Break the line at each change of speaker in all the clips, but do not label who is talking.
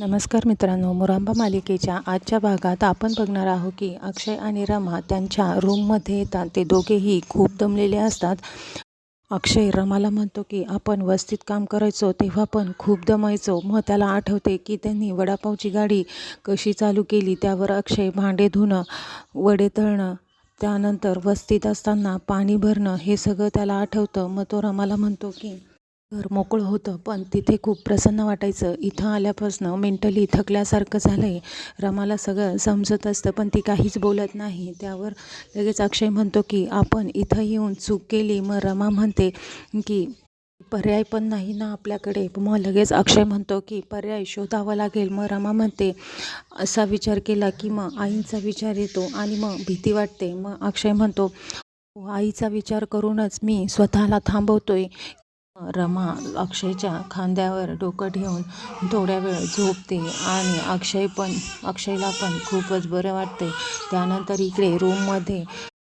नमस्कार मित्रांनो मुरांबा मालिकेच्या आजच्या भागात आपण बघणार आहोत की अक्षय आणि रमा त्यांच्या रूममध्ये येतात. ते दोघेही खूप दमलेले असतात. अक्षय रमाला म्हणतो की आपण वस्तीत काम करायचो तेव्हा पण खूप दमायचो. मग त्याला आठवते की त्यांनी वडापावची गाडी कशी चालू केली त्यावर अक्षय भांडे धुणं वडे तळणं त्यानंतर वस्तीत असताना पाणी भरणं हे सगळं त्याला आठवतं. मग तो रमाला म्हणतो की घर मोकळं होतं पण तिथे खूप प्रसन्न वाटायचं. इथं आल्यापासून मेंटली थकल्यासारखं झालं आहे रमाला सगळं समजत असतं पण ती काहीच बोलत नाही. त्यावर लगेच अक्षय म्हणतो की आपण इथं येऊन चूक केली. मग रमा म्हणते की पर्याय पण नाही ना आपल्याकडे. मग लगेच अक्षय म्हणतो की पर्याय शोधावा लागेल. मग रमा म्हणते असा विचार केला की मग आईंचा विचार येतो आणि मग भीती वाटते. मग अक्षय म्हणतो हो, आईचा विचार करूनच मी स्वतःला थांबवतोय. रमा अक्षयच्या खांद्यावर डोकं ठेवून थोड्या वेळ झोपते आणि अक्षय पण अक्षयला पण खूपच बरं वाटते. त्यानंतर इकडे रूममध्ये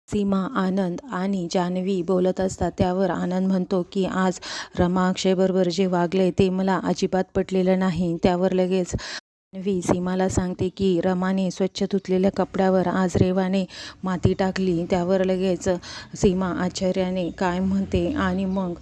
सीमा आनंद आणि जान्हवी बोलत असतात. त्यावर आनंद म्हणतो की आज रमा अक्षयबरोबर जे वागले ते मला अजिबात पटलेलं नाही. त्यावर लगेच वी. सीमाला सांगते की रमाने स्वच्छ धुतलेल्या कपड्यावर आज रेवाने माती टाकली. त्यावर लगेच सीमा आश्चर्याने काय म्हणते आणि मग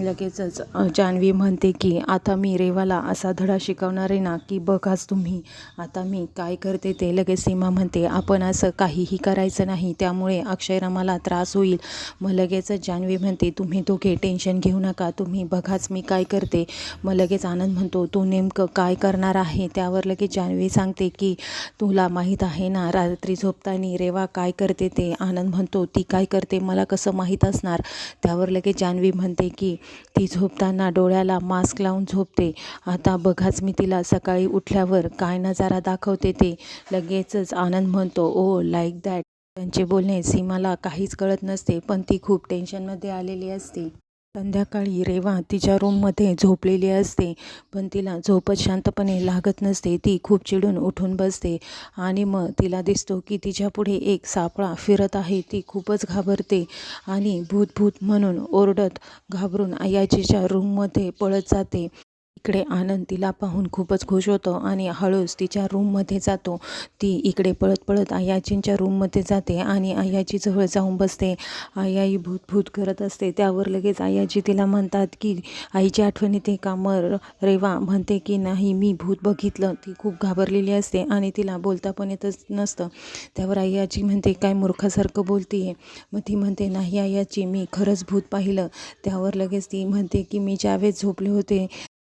लगेचच जान्हवी म्हणते की आता मी रेवाला असा धडा शिकवणार आहे ना की बघाच तुम्ही. आता मी काय करते ते लगेच सीमा म्हणते आपण असं काहीही करायचं नाही. त्यामुळे अक्षय रमाला त्रास होईल. मग लगेचच जान्हवी म्हणते तुम्ही दोघे टेन्शन घेऊ नका. तुम्ही बघाच मी काय करते. मग लगेच आनंद म्हणतो तू नेमकं काय करणार आहे? त्यावर लगेच जान्हवी सांगते की तुला माहीत आहे ना रात्री झोपताना रेवा काय करते ते? आनंद म्हणतो ती काय करते मला कसं माहीत असणार? त्यावर लगेच जान्हवी म्हणते की ती झोपताना डोळ्याला मास्क लावून झोपते. आता बघाच मी तिला सकाळी उठल्यावर काय नजारा दाखवते ते. लगेचच आनंद म्हणतो ओ लाईक दॅट त्यांचे बोलणे सीमाला काहीच कळत नसते पण ती खूप टेन्शनमध्ये आलेली असते. संध्याकाळी रेवा तिच्या रूममध्ये झोपलेली असते पण तिला झोपच शांतपणे लागत नसते. ती खूप चिडून उठून बसते आणि मग तिला दिसतो की तिच्यापुढे एक सापळा फिरत आहे. ती खूपच घाबरते आणि भूत भूत म्हणून ओरडत घाबरून आयाजीच्या रूममध्ये पळत जाते. इकडे आनंद तिला पाहून खूपच खुश होतो आणि हळूच तिच्या रूममध्ये जातो. ती इकडे पळत पळत आयाजींच्या रूममध्ये जाते आणि आयाजीजवळ जाऊन बसते. आई भूत भूत करत असते. त्यावर लगेच आयाजी तिला म्हणतात की आईची आठवण येते का? मर. रेवा म्हणते की नाही मी भूत बघितलं. ती खूप घाबरलेली असते आणि तिला बोलता पण येतच नसतं. त्यावर आयाजी म्हणते काय मूर्खासारखं बोलती आहे मग ती म्हणते नाही आयाची मी खरंच भूत पाहिलं. त्यावर लगेच ती म्हणते की मी ज्यावेळेस झोपले होते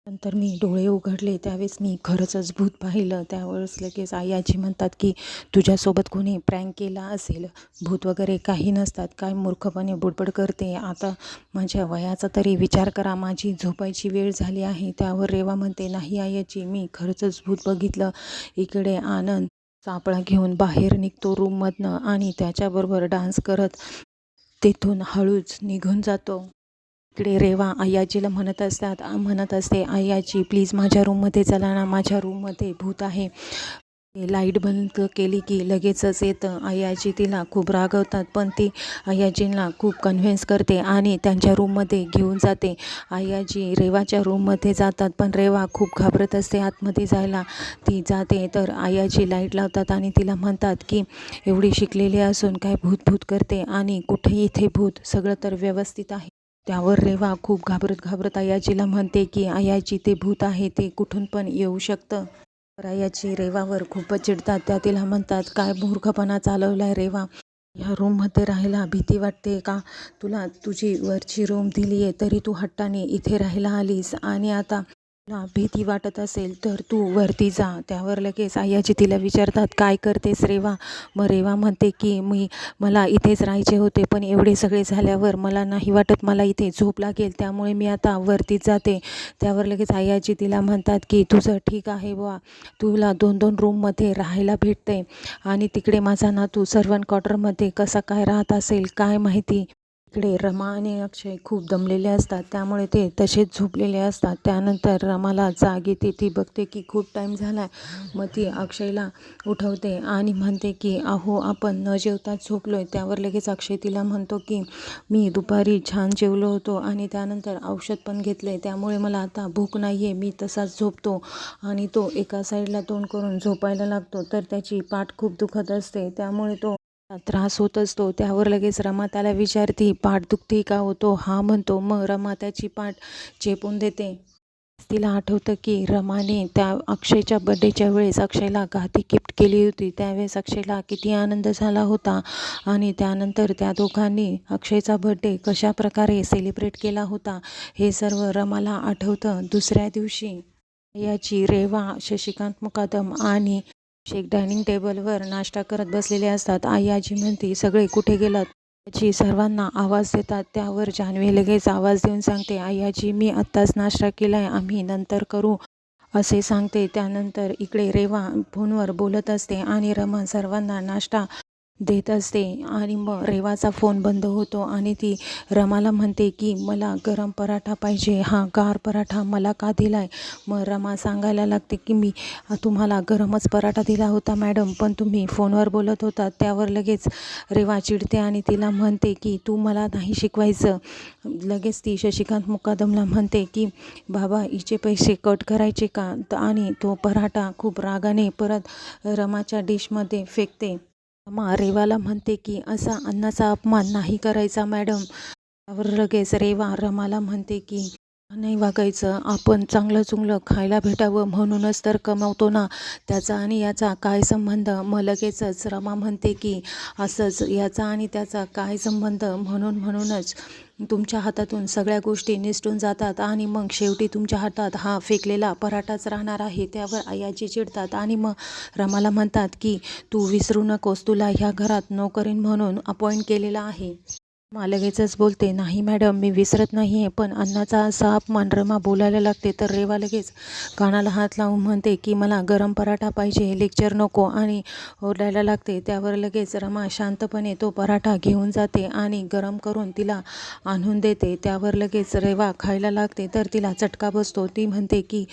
नंतर मी डोळे उघडले. त्यावेळेस मी खरंच भूत पाहिलं. त्यावेळेस लगेच आई आजी म्हणतात की तुझ्यासोबत कोणी प्रँक केला असेल? भूत वगैरे काही नसतात. काय मूर्खपणे बुडबड करते? आता माझ्या वयाचा तरी विचार करा. माझी झोपायची वेळ झाली आहे. त्यावर रेवा म्हणते नाही आयाची मी खरंचच भूत बघितलं. इकडे आनंद सापळा घेऊन बाहेर निघतो रूममधनं आणि त्याच्याबरोबर डान्स करत. तेथून हळूच निघून जातो. इकडे रेवा आयाजीला म्हणत असतात म्हणत असते आयाजी प्लीज माझ्या रूममध्ये चला ना माझ्या रूममध्ये भूत आहे. लाइट बंद केली की लगेचच येतं. आयाजी तिला खूप रागवतात पण ती आयाजींना खूप कन्व्हिन्स करते आणि त्यांच्या रूममध्ये घेऊन जाते. आयाजी रेवाच्या रूममध्ये जातात पण रेवा खूप घाबरत असते. आतमध्ये जायला ती जाते तर आयाजी लाइट लावतात आणि तिला म्हणतात की एवढी शिकलेली असून काय भूत भूत करते आणि कुठेही इथे भूत. सगळं तर व्यवस्थित आहे. त्यावर रेवा खूप घाबरत घाबरत आयाजीला म्हणते की आयाजी ते भूत आहे ते कुठून पण येऊ शकतं. तर आयाजी रेवावर खूपच चिडतात. त्या तिला म्हणतात काय मूर्खपणा चालवलाय रेवा? ह्या रूममध्ये राहायला भीती वाटते का? तुला तुझी वरची रूम दिली आहे तरी तू हट्टाने इथे राहायला आलीस. आणि आता ना भीती वाटत असेल तर तू वरती जा. त्यावर लगेच आयाजी तिला विचारतात काय करतेस रेवा? मग रेवा म्हणते की मी मला इथेच राहायचे होते पण एवढे सगळे झाल्यावर मला नाही वाटत मला इथे झोप लागेल. त्यामुळे मी आता वरतीच जाते. त्यावर लगेच आयाजी तिला म्हणतात की तुझं ठीक आहे बुवा. तुला दोन दोन रूममध्ये राहायला भेटते. आणि तिकडे माझा नातू सर्वन क्वार्टरमध्ये कसा काय राहत असेल काय माहिती? इकडे रमा आणि अक्षय खूप दमलेले असतात. त्यामुळे ते तसेच झोपलेले असतात. त्यानंतर रमाला जाग येते. ती बघते की खूप टाईम झाला आहे मग ती अक्षयला उठवते आणि म्हणते की अहो आपण न जेवताच झोपलो आहे त्यावर लगेच अक्षय तिला म्हणतो की मी दुपारी छान जेवलो होतो आणि त्यानंतर औषध पण घेतले त्यामुळे मला आता भूक नाही आहे मी तसाच झोपतो. आणि तो एका साईडला तोंड करून झोपायला लागतो. तर त्याची पाठ खूप दुखत असते. त्यामुळे तो त्रास होत असतो त्यावर लगेच रमा त्याला विचारती पाठ दुखते का होतो हा म्हणतो मग रमा त्याची पाठ चेपून देते. तिला आठवतं की रमाने त्या अक्षयच्या बड्डेच्या वेळेस अक्षयला गाती गिफ्ट केली होती. त्यावेळेस अक्षयला किती आनंद झाला होता आणि त्यानंतर त्या दोघांनी अक्षयचा बड्डे कशा प्रकारे सेलिब्रेट केला होता हे सर्व रमाला आठवतं दुसऱ्या दिवशी. याची रेवा शशिकांत मुकादम आणि शेख डायनिंग टेबलवर नाश्ता करत बसलेले असतात. आई आजी म्हणते सगळे कुठे गेलात? त्याची सर्वांना आवाज देतात. त्यावर जान्हवी लगेच आवाज देऊन सांगते आई आजी मी आत्ताच नाश्ता केलाय आम्ही नंतर करू असे सांगते. त्यानंतर इकडे रेवा फोनवर बोलत असते आणि रमा सर्वांना नाश्ता देत असते. आणि मग रेवाचा फोन बंद होतो आणि ती रमाला म्हणते की मला गरम पराठा पाहिजे. हा गार पराठा मला का दिला आहे मग रमा सांगायला लागते की मी तुम्हाला गरमच पराठा दिला होता मॅडम. पण तुम्ही फोनवर बोलत होता. त्यावर लगेच रेवा चिडते आणि तिला म्हणते की तू मला नाही शिकवायचं. लगेच ती शशिकांत मुकादमला म्हणते की बाबा हिचे पैसे कट करायचे का? आणि तो पराठा खूप रागाने परत रमाच्या डिशमध्ये फेकते. रमा रेवाला म्हणते की असा अन्नाचा अपमान नाही करायचा मॅडम. त्यावर लगेच रेवा रमाला म्हणते की नाही वागायचं आपण चांगलं चुंगलं खायला भेटावं म्हणूनच तर कमवतो ना. त्याचा आणि याचा काय संबंध? मग लगेचच रमा म्हणते की असंच याचा आणि त्याचा काय संबंध? म्हणून म्हणूनच तुमच्या हातातून सगळ्या गोष्टी निसटून जातात आणि मग शेवटी तुमच्या हातात हा फेकलेला पराठाच राहणार आहे. त्यावर आयाजी चिडतात आणि मग रमाला म्हणतात की तू विसरू नकोस तुला ह्या घरात नोकरीन म्हणून अपॉइंट केलेला आहे. रमा लगेचच बोलते नाही मॅडम मी विसरत नाही आहे पण अन्नाचा साप मांढरमा रमा बोलायला लागते तर रेवा लगेच कानाला हात लावून म्हणते की मला गरम पराठा पाहिजे लेक्चर नको आणि ओरडायला लागते. त्यावर लगेच रमा शांतपणे तो पराठा घेऊन जाते आणि गरम करून तिला आणून देते. त्यावर लगेच रेवा खायला लागते तर तिला चटका बसतो. ती म्हणते की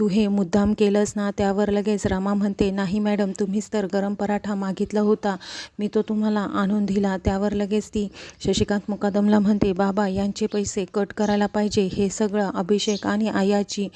तू हे मुद्दाम केलंस ना? त्यावर लगेच रमा म्हणते नाही मॅडम तुम्हीच तर गरम पराठा मागितला होता. मी तो तुम्हाला आणून दिला. त्यावर लगेच ती शशी शशिकांत मुकादमला म्हणते बाबा यांचे पैसे कट करायला पाहिजे. हे सगळं अभिषेक आणि आयाची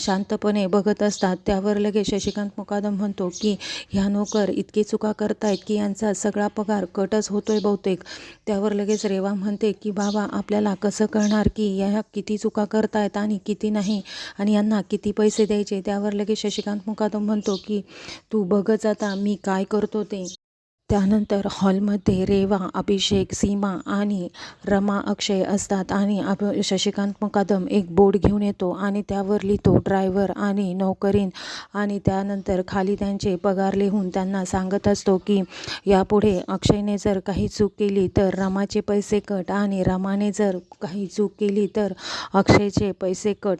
शांतपणे बघत असतात. त्यावर लगेच शशिकांत मुकादम म्हणतो की ह्या नोकर इतकी चुका करतायत की यांचा सगळा पगार कटच होतोय बहुतेक. त्यावर लगेच रेवा म्हणते की बाबा आपल्याला कसं कळणार की या किती चुका करतायत आणि किती नाही? आणि यांना किती पैसे द्यायचे? त्यावर लगेच शशिकांत मुकादम म्हणतो की तू बघच आता मी काय करतो ते. त्यानंतर हॉलमध्ये रेवा अभिषेक सीमा आणि रमा अक्षय असतात आणि अभ शशिकांत मुकादम एक बोर्ड घेऊन येतो आणि त्यावर लिहितो ड्रायव्हर आणि नोकरीन. आणि त्यानंतर खाली त्यांचे पगार लिहून त्यांना सांगत असतो की यापुढे अक्षयने जर काही चूक केली तर रमाचे पैसे कट आणि रमाने जर काही चूक केली तर अक्षयचे पैसे कट.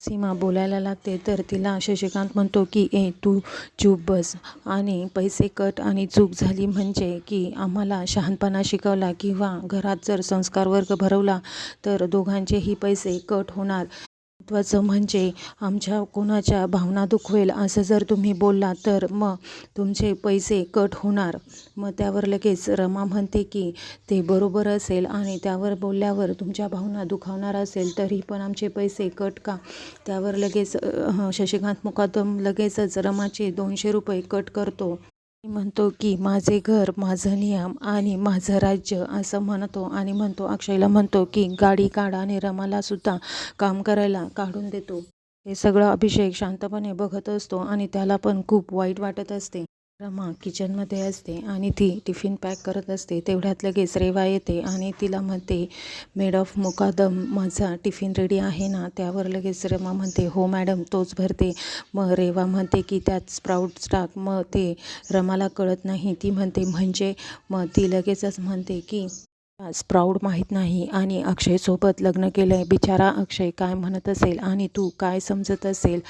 सीमा बोलायला लागते तर तिला शशिकांत म्हणतो की ए तू चूप बस. आणि पैसे कट आणि चूक झाली म्हणजे की आम्हाला शहाणपणा शिकवला किंवा घरात जर संस्कार वर्ग भरवला तर दोघांचेही पैसे कट होणार. महत्त्वाचं म्हणजे आमच्या कोणाच्या भावना दुखवेल असं जर तुम्ही बोलला तर मग तुमचे पैसे कट होणार. मग त्यावर लगेच रमा म्हणते की ते बरोबर असेल आणि त्यावर बोलल्यावर तुमच्या भावना दुखावणार असेल तरी पण आमचे पैसे कट का? त्यावर लगेच शशिकांत मुकादम लगेचच रमाचे दोनशे रुपये कट करतो. म्हणतो की माझे घर माझं नियम आणि माझं राज्य असं म्हणतो आणि म्हणतो अक्षयला म्हणतो की गाडी काढा आणि रमाला सुद्धा काम करायला काढून देतो. हे सगळं अभिषेक शांतपणे बघत असतो आणि त्याला पण खूप वाईट वाटत असते. रमा किचनमध्ये असते आणि ती टिफिन पॅक करत असते. तेवढ्यात लगेच रेवा येते आणि तिला म्हणते मेड ऑफ मुकादम माझा टिफिन रेडी आहे ना? त्यावर लगेच रमा म्हणते हो मॅडम तोच भरते. मग रेवा म्हणते की त्यात स्प्राऊट्स टाक. मग ते रमाला कळत नाही. ती म्हणते म्हणजे? मग ती लगेचच म्हणते की स्प्राऊड माहीत नाही आणि अक्षयसोबत लग्न केलं आहे बिचारा अक्षय काय म्हणत असेल आणि तू काय समजत असेल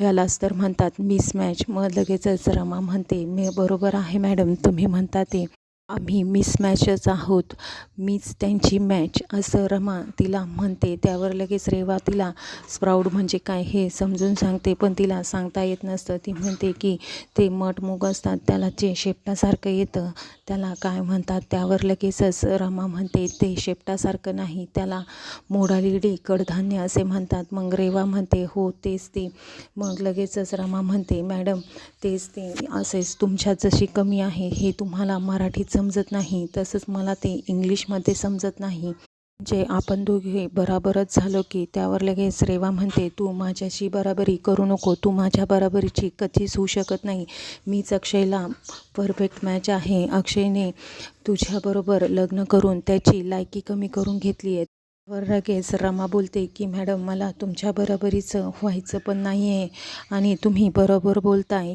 यालाच तर म्हणतात मिसमॅच मग लगेचच रमा म्हणते मी बरोबर आहे मॅडम तुम्ही म्हणता ते. आम्ही मिसमॅचच आहोत. मीच त्यांची मॅच असं रमा तिला म्हणते. त्यावर लगेच रेवा तिला स्प्राऊड म्हणजे काय हे समजून सांगते. पण तिला सांगता येत नसतं. ती म्हणते की ते मटमूग असतात. त्याला जे शेपटासारखं येतं त्याला काय म्हणतात त्यावर लगेचच रमा म्हणते ते शेपटासारखं नाही. त्याला मोडालिडी कडधान्य असे म्हणतात. मग रेवा म्हणते हो तेच ते. मग लगेचच रमा म्हणते मॅडम तेच ते. असेच तुमच्यात जशी कमी आहे हे तुम्हाला मराठीत समजत नाही तसंच मला ते इंग्लिशमध्ये समजत नाही. म्हणजे आपण दोघे बराबरच झालो की त्यावर लगेच रेवा म्हणते तू माझ्याशी बराबरी करू नको तू माझ्या बराबरीची कधीच होऊ शकत नाही. मीच अक्षयला परफेक्ट मॅच आहे. अक्षयने तुझ्याबरोबर लग्न करून त्याची लायकी कमी करून घेतली आहे. वर लगेच रमा बोलते की मॅडम मला तुमच्या बरोबरीचं व्हायचं पण नाही आहे आणि तुम्ही बरोबर बोलताय.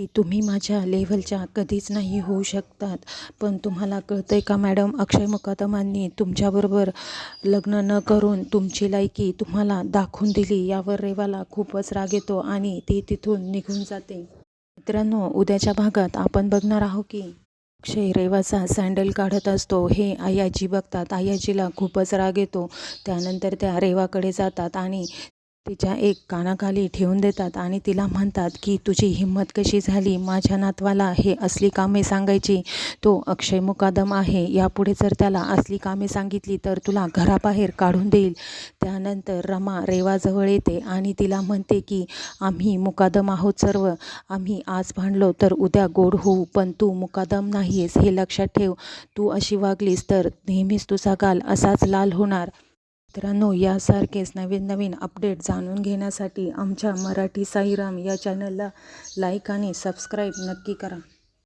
की तुम्ही माझ्या लेव्हलच्या कधीच नाही होऊ शकतात. पण तुम्हाला कळतं आहे का मॅडम? अक्षय मुकादमांनी तुमच्याबरोबर लग्न न करून तुमची लायकी तुम्हाला दाखवून दिली. यावर रेवाला खूपच राग येतो आणि ती तिथून निघून जाते. मित्रांनो उद्याच्या भागात आपण बघणार आहोत की अक्षय रेवाचा सँडल काढत असतो. हे आयाजी बघतात. आयाजीला खूपच राग येतो. त्यानंतर त्या रेवाकडे जातात आणि तिच्या एक कानाखाली ठेवून देतात आणि तिला म्हणतात की तुझी हिंमत कशी झाली? माझ्या नातवाला हे असली कामे सांगायची. तो अक्षय मुकादम आहे. यापुढे जर त्याला असली कामे सांगितली तर तुला घराबाहेर काढून देईल त्यानंतर रमा रेवाजवळ येते आणि तिला म्हणते की आम्ही मुकादम आहोत सर्व. आम्ही आज भांडलो तर उद्या गोड होऊ. पण तू मुकादम नाहीस हे लक्षात ठेव. तू अशी वागलीस तर नेहमीच तुझा गाल असाच लाल होणार. मित्रांनो यासारखेच नवीन नवीन अपडेट जाणून घेण्यासाठी आमच्या मराठी साईराम या चॅनलला लाईक आणि सबस्क्राईब नक्की करा.